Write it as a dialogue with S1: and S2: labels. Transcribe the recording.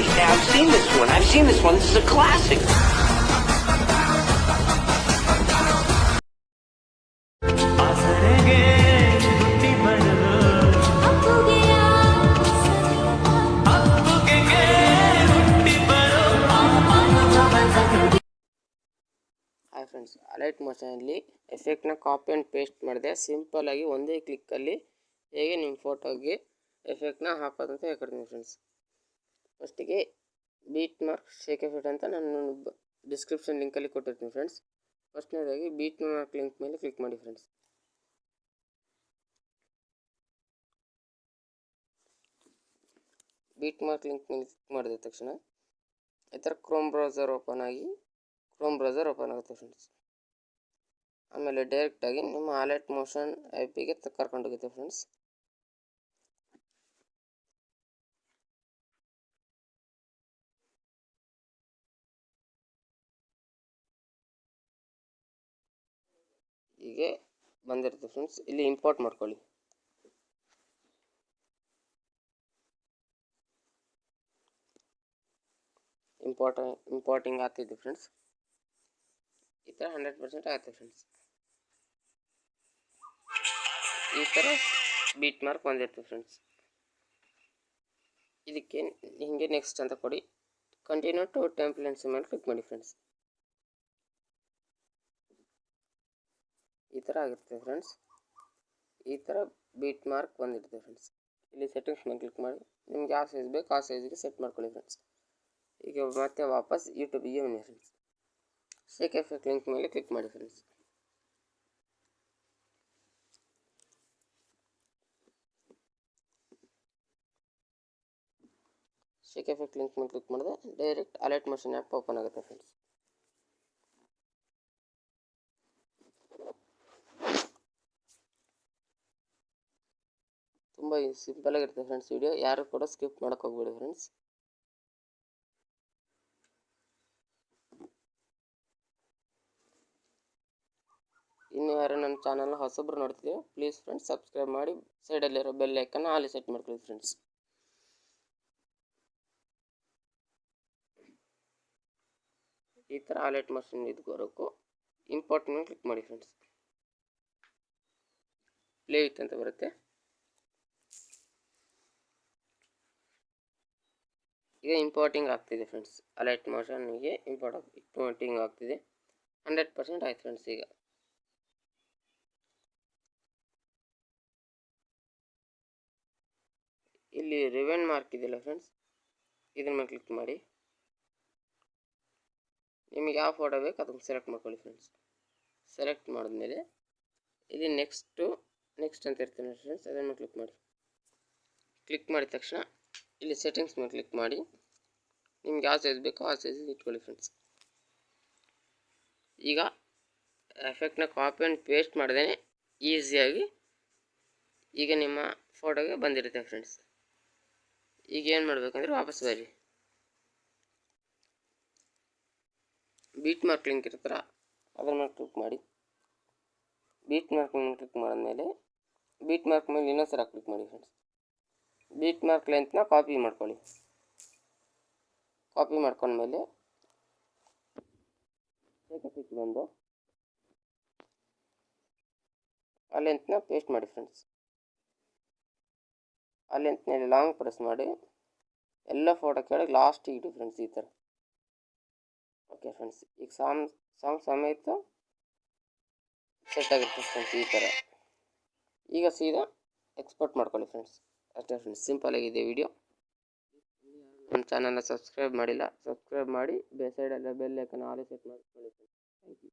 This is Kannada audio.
S1: understand. I've seen this one. I've seen this one. This is a classic.
S2: Alight ಮೋಷನಲ್ಲಿ ಎಫೆಕ್ಟ್ನ ಕಾಪಿ ಆ್ಯಂಡ್ ಪೇಸ್ಟ್ ಮಾಡಿದೆ ಸಿಂಪಲ್ಲಾಗಿ ಒಂದೇ ಕ್ಲಿಕ್ಕಲ್ಲಿ ಹೇಗೆ ನಿಮ್ಮ ಫೋಟೋಗೆ ಎಫೆಕ್ಟ್ನ ಹಾಕೋದಂತ ಹೇಳ್ಕೊಡ್ತೀನಿ ಫ್ರೆಂಡ್ಸ್ ಫಸ್ಟಿಗೆ ಬೀಟ್ ಮಾರ್ಕ್ ಶೇಕ್ ಎಫೆಕ್ಟ್ ಅಂತ ನಾನು ಡಿಸ್ಕ್ರಿಪ್ಷನ್ ಲಿಂಕಲ್ಲಿ ಕೊಟ್ಟಿರ್ತೀನಿ ಫ್ರೆಂಡ್ಸ್ ಫಸ್ಟ್ನೇದಾಗಿ ಬೀಟ್ ಮಾರ್ಕ್ ಲಿಂಕ್ ಮೇಲೆ ಕ್ಲಿಕ್ ಮಾಡಿ ಫ್ರೆಂಡ್ಸ್ ಬೀಟ್ ಮಾರ್ಕ್ ಲಿಂಕ್ ಮೇಲೆ ಕ್ಲಿಕ್ ಮಾಡಿದ ತಕ್ಷಣ ಈ ಥರ ಕ್ರೋಮ್ ಬ್ರೌಸರ್ ಓಪನ್ ಆಗಿ ಕ್ರೋಮ್ ಬ್ರೌಸರ್ ಓಪನ್ ಆಗುತ್ತೆ ಫ್ರೆಂಡ್ಸ್ ಆಮೇಲೆ ಡೈರೆಕ್ಟಾಗಿ ನಿಮ್ಮ ಅಲರ್ಟ್ ಮೋಷನ್ ಆ್ಯಪಿಗೆ ಕರ್ಕೊಂಡೋಗುತ್ತೆ ಫ್ರೆಂಡ್ಸ್ ಹೀಗೆ ಬಂದಿರುತ್ತೆ ಫ್ರೆಂಡ್ಸ್ ಇಲ್ಲಿ ಇಂಪೋರ್ಟ್ ಮಾಡ್ಕೊಳ್ಳಿ. ಇಂಪೋರ್ಟ್ ಇಂಪೋರ್ಟಿಂಗ್ ಆಗ್ತಿದ್ದೆ ಫ್ರೆಂಡ್ಸ್ ಈ ಥರ ಹಂಡ್ರೆಡ್ ಪರ್ಸೆಂಟ್ ಆಗುತ್ತೆ ಫ್ರೆಂಡ್ಸ್ ಈ ಥರ ಬೀಟ್ ಮಾರ್ಕ್ ಬಂದಿರ್ತದೆ ಫ್ರೆಂಡ್ಸ್ ಇದಕ್ಕೆ ಹಿಂಗೆ ನೆಕ್ಸ್ಟ್ ಅಂತ ಕೊಡಿ. ಕಂಟಿನ್ಯೂ ಟು ಟೆಂಪ್ಲೆನ್ಸ್ ಮೇಲೆ ಕ್ಲಿಕ್ ಮಾಡಿ ಫ್ರೆಂಡ್ಸ್ ಈ ಥರ ಆಗಿರ್ತದೆ ಫ್ರೆಂಡ್ಸ್ ಈ ಥರ ಬೀಟ್ ಮಾರ್ಕ್ ಬಂದಿರ್ತದೆ ಫ್ರೆಂಡ್ಸ್ ಇಲ್ಲಿ ಸೆಟ್ಟಿಂಗ್ಸ್ ಮೇಲೆ ಕ್ಲಿಕ್ ಮಾಡಿ, ನಿಮ್ಗೆ ಯಾವ ಸೈಜ್ ಬೇಕು ಆ ಸೈಜ್ಗೆ ಸೆಟ್ ಮಾಡ್ಕೊಳ್ಳಿ ಫ್ರೆಂಡ್ಸ್ ಈಗ ಮತ್ತೆ ವಾಪಸ್ ಯೂಟ್ಯೂಬಿಗೆ ಬನ್ನಿ ಫ್ರೆಂಡ್ಸ್ ಶೇಕ್ ಎಫೆಕ್ಟ್ ಲಿಂಕ್ ಮೇಲೆ ಕ್ಲಿಕ್ ಮಾಡಿ ಫ್ರೆಂಡ್ಸ್ ಶೇಕ್ ಎಫೆಕ್ಟ್ ಲಿಂಕ್ ಮೇಲೆ ಕ್ಲಿಕ್ ಮಾಡಿದ್ರೆ direct Alight Motion app open ಆಗುತ್ತೆ ಫ್ರೆಂಡ್ಸ್ ತುಂಬ ಸಿಂಪಲ್ ಆಗಿರುತ್ತೆ ಫ್ರೆಂಡ್ಸ್ ವಿಡಿಯೋ ಯಾರು ಕೂಡ ಸ್ಕಿಪ್ ಮಾಡೋಕೆ ಹೋಗ್ಬೇಡಿ ಫ್ರೆಂಡ್ಸ್ ಇನ್ನು ಯಾರು ನನ್ನ ಚಾನಲ್ನ ಹೊಸಬ್ರು ನೋಡ್ತಿದ್ದೀವಿ ಪ್ಲೀಸ್ ಫ್ರೆಂಡ್ಸ್ ಸಬ್ಸ್ಕ್ರೈಬ್ ಮಾಡಿ ಸೈಡಲ್ಲಿರೋ ಬೆಲ್ ಐಕನ್ನ ಆಲಿ ಸೆಟ್ ಮಾಡ್ಕೊಳ್ಳಿ ಫ್ರೆಂಡ್ಸ್ ಈ ಥರ ಅಲರ್ಟ್ ಮಷಿನ್ ಇದು ಬರೋಕು ಇಂಪಾರ್ಟೆಂಟ್ ಕ್ಲಿಕ್ ಮಾಡಿ ಫ್ರೆಂಡ್ಸ್ ಪ್ಲೇ ಇತ್ತು ಅಂತ ಬರುತ್ತೆ. ಈಗ ಇಂಪೋರ್ಟಿಂಗ್ ಆಗ್ತಿದೆ ಫ್ರೆಂಡ್ಸ್ ಅಲರ್ಟ್ ಮೋಷನ್ಗೆ ಇಂಪೋರ್ಟ್ ಇಂಪೋರ್ಟಿಂಗ್ ಆಗ್ತಿದೆ. ಹಂಡ್ರೆಡ್ ಪರ್ಸೆಂಟ್ ಆಯ್ತು ಫ್ರೆಂಡ್ಸ್ ಈಗ. ಇಲ್ಲಿ ರಿವೆನ್ ಮಾರ್ಕ್ ಇದೆಯಲ್ಲ ಫ್ರೆಂಡ್ಸ್ ಇದ್ರ ಮೇಲೆ ಕ್ಲಿಕ್ ಮಾಡಿ. ನಿಮಗೆ ಯಾವ ಫೋಟೋ ಬೇಕು ಅದನ್ನು ಸೆಲೆಕ್ಟ್ ಮಾಡ್ಕೊಳ್ಳಿ ಫ್ರೆಂಡ್ಸ್ ಸೆಲೆಕ್ಟ್ ಮಾಡಿದ್ಮೇಲೆ ಇಲ್ಲಿ ನೆಕ್ಸ್ಟು ನೆಕ್ಸ್ಟ್ ಅಂತ ಇರ್ತೀನಿ ಫ್ರೆಂಡ್ಸ್ ಅದನ್ನು ಕ್ಲಿಕ್ ಮಾಡಿ. ಕ್ಲಿಕ್ ಮಾಡಿದ ತಕ್ಷಣ ಇಲ್ಲಿ ಸೆಟ್ಟಿಂಗ್ಸ್ ಮೇಲೆ ಕ್ಲಿಕ್ ಮಾಡಿ. ನಿಮ್ಗೆ ಯಾವ ಸೈಜ್ ಬೇಕೋ ಆ ಸೈಜ್ ಇಟ್ಕೊಳ್ಳಿ ಫ್ರೆಂಡ್ಸ್ ಈಗ ಎಫೆಕ್ಟ್ನ ಕಾಪಿ ಆ್ಯಂಡ್ ಪೇಸ್ಟ್ ಮಾಡ್ದೇ ಈಸಿಯಾಗಿ ಈಗ ನಿಮ್ಮ ಫೋಟೋಗೆ ಬಂದಿರುತ್ತೆ ಫ್ರೆಂಡ್ಸ್ ಈಗ ಏನು ಮಾಡಬೇಕಂದ್ರೆ ವಾಪಸ್ ಬರ್ರಿ. ಬೀಟ್ ಮಾರ್ಕ್ ಲಿಂಕ್ ಇರ್ತಾರ ಅದ್ರ ಮೇಲೆ ಕ್ಲಿಕ್ ಮಾಡಿ. ಬೀಟ್ ಮಾರ್ಕ್ ಮೇಲೆ ಕ್ಲಿಕ್ ಮಾಡಿದ್ಮೇಲೆ ಬೀಟ್ ಮಾರ್ಕ್ ಮೇಲೆ ಇನ್ನೊಂದು ಸರ ಕ್ಲಿಕ್ ಮಾಡಿ ಫ್ರೆಂಡ್ಸ್ ಬೀಟ್ ಮಾರ್ಕ್ ಲೆಂತ್ನ ಕಾಪಿ ಮಾಡ್ಕೊಳ್ಳಿ. ಕಾಪಿ ಮಾಡ್ಕೊಂಡ್ಮೇಲೆ ಬಂದು ಆ ಲೆಂತ್ನ ಪೇಸ್ಟ್ ಮಾಡಿ ಫ್ರೆಂಡ್ಸ್ ಆ ಲೆಂತ್ನಲ್ಲಿ ಲಾಂಗ್ ಪ್ರೆಸ್ ಮಾಡಿ ಎಲ್ಲ ಫೋಟೋ ಕೆಳಗೆ ಲಾಸ್ಟಿಗೆ ಇಡಿ ಫ್ರೆಂಡ್ಸ್ ಈ ಥರ ಓಕೆ ಫ್ರೆಂಡ್ಸ್ ಈಗ ಸಾಂಗ್ ಸಾಂಗ್ ಸಮೇತ ಸೆಟ್ ಆಗಿರುತ್ತೆ ಫ್ರೆಂಡ್ಸ್ ಈ ಥರ ಈಗ ಸೀದಾ ಎಕ್ಸ್ಪೋರ್ಟ್ ಮಾಡ್ಕೊಳ್ಳಿ ಫ್ರೆಂಡ್ಸ್ ಅಷ್ಟೇ ಫ್ರೆಂಡ್ಸ್ ಸಿಂಪಲ್ ಆಗಿದೆ ವಿಡಿಯೋ ನಮ್ಮ ಚಾನಲ್ನ ಸಬ್ಸ್ಕ್ರೈಬ್ ಮಾಡಿಲ್ಲ ಸಬ್ಸ್ಕ್ರೈಬ್ ಮಾಡಿ ಬೇ ಸೈಡಲ್ಲ ಬೆಲ್ ಐಕನ್ ಆಲ್ ಸೆಟ್ ಮಾಡ್ಕೊಳ್ಳಿ ಥ್ಯಾಂಕ್ ಯು